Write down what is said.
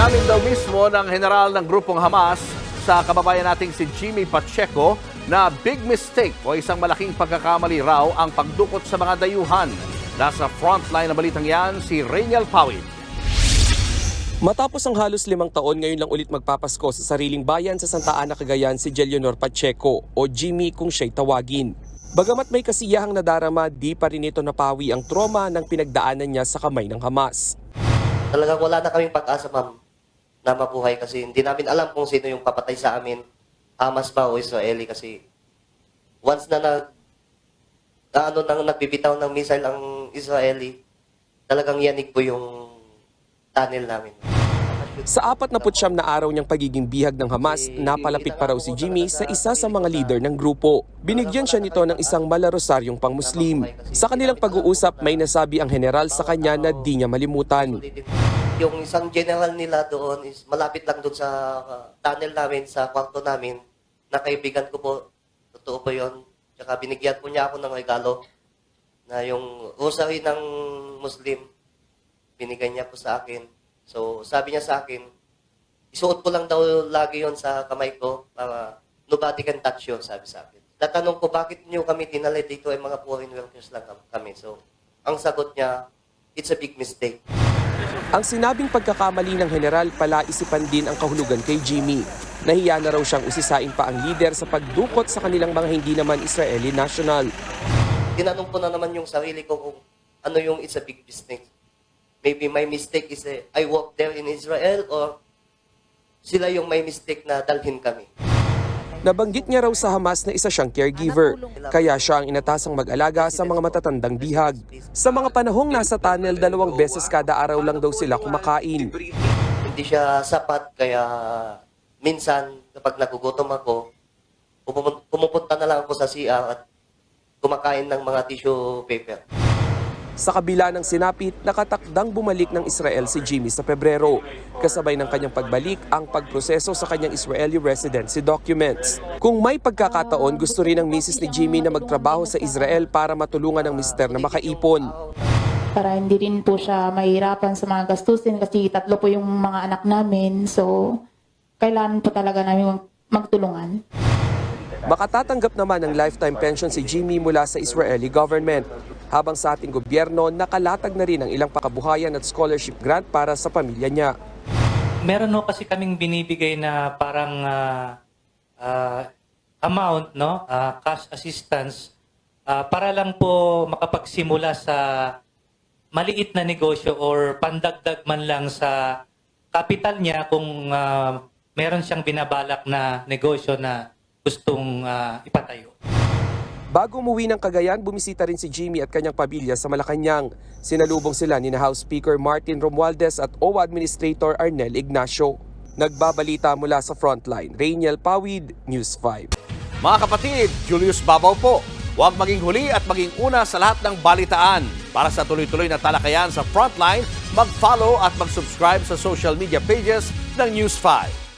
Inamin daw mismo ng general ng grupong Hamas sa kababayan nating si Jimmy Pacheco na big mistake o isang malaking pagkakamali raw ang pagdukot sa mga dayuhan. Nasa frontline na balitang yan si Rainiel Pawid. Matapos ang halos limang taon, ngayon lang ulit magpapasko sa sariling bayan sa Santa Ana, Cagayan si Jelionor Pacheco o Jimmy kung siya'y tawagin. Bagamat may kasiyahang nadarama, di pa rin ito napawi ang trauma ng pinagdaanan niya sa kamay ng Hamas. Talagang wala na kaming pag-asa, ma'am, na mabuhay kasi hindi namin alam kung sino yung papatay sa amin, Hamas ba o Israeli kasi once na nag na ano nang nagbibitaw ng missile ang Israeli, talagang yanig po yung tunnel namin. Sa apat na putsyam na araw niyang pagiging bihag ng Hamas, napalapit pa raw si Jimmy sa isa sa mga leader ng grupo. Binigyan siya nito ng isang malarosaryong pang-Muslim. Sa kanilang pag-uusap, may nasabi ang general sa kanya na di niya malimutan. Yung isang general nila doon is malapit lang doon sa uh, tunnel namin, sa kwarto namin, na kaibigan ko po. Totoo po yun. Tsaka binigyan po niya ako ng regalo na yung rosary ng Muslim. Binigay niya po sa akin. So, sabi niya sa akin, isuot ko lang daw lagi yon sa kamay ko para nobody can touch you, sabi sa akin. Natanong ko, bakit niyo kami dinala dito ay mga foreign workers lang kami. So, ang sagot niya, it's a big mistake. Ang sinabing pagkakamali ng general pala isipan din ang kahulugan kay Jimmy. Nahiya na raw siyang usisain pa ang lider sa pagdukot sa kanilang mga hindi naman Israeli national. tinanong ko na naman yung sarili ko kung ano yung it's a big mistake. Maybe my mistake is eh, I work there in Israel or sila yung may mistake na dalhin kami. Nabanggit niya raw sa Hamas na isa siyang caregiver, kaya siya ang inatasang mag-alaga sa mga matatandang bihag. Sa mga panahong nasa tunnel, dalawang beses kada araw lang daw sila kumakain. Hindi siya sapat kaya minsan kapag nagugutom ako, pumupunta na lang ako sa CR at kumakain ng mga tissue paper. Sa kabila ng sinapit, nakatakdang bumalik ng Israel si Jimmy sa Pebrero. Kasabay ng kanyang pagbalik ang pagproseso sa kanyang Israeli residency documents. Kung may pagkakataon, gusto rin ng misis ni Jimmy na magtrabaho sa Israel para matulungan ng mister na makaipon. para hindi rin po siya mahirapan sa mga gastusin kasi tatlo po yung mga anak namin. So, kailangan po talaga namin mag- magtulungan. Makatatanggap naman ng lifetime pension si Jimmy mula sa Israeli government. Habang sa ating gobyerno, nakalatag na rin ang ilang pakabuhayan at scholarship grant para sa pamilya niya. meron no kasi kaming binibigay na parang ah, ah, amount no ah, cash assistance ah, para lang po makapagsimula sa maliit na negosyo or pandagdag man lang sa capital niya kung ah, meron siyang binabalak na negosyo na gustong ah, ipatayo. Bago umuwi ng Cagayan, bumisita rin si Jimmy at kanyang pamilya sa Malacanang. Sinalubong sila ni na House Speaker Martin Romualdez at OWA Administrator Arnel Ignacio. Nagbabalita mula sa frontline, Rainiel Pawid, News 5. Mga kapatid, Julius Babaw po. Huwag maging huli at maging una sa lahat ng balitaan. Para sa tuloy-tuloy na talakayan sa Frontline, mag-follow at mag-subscribe sa social media pages ng News 5.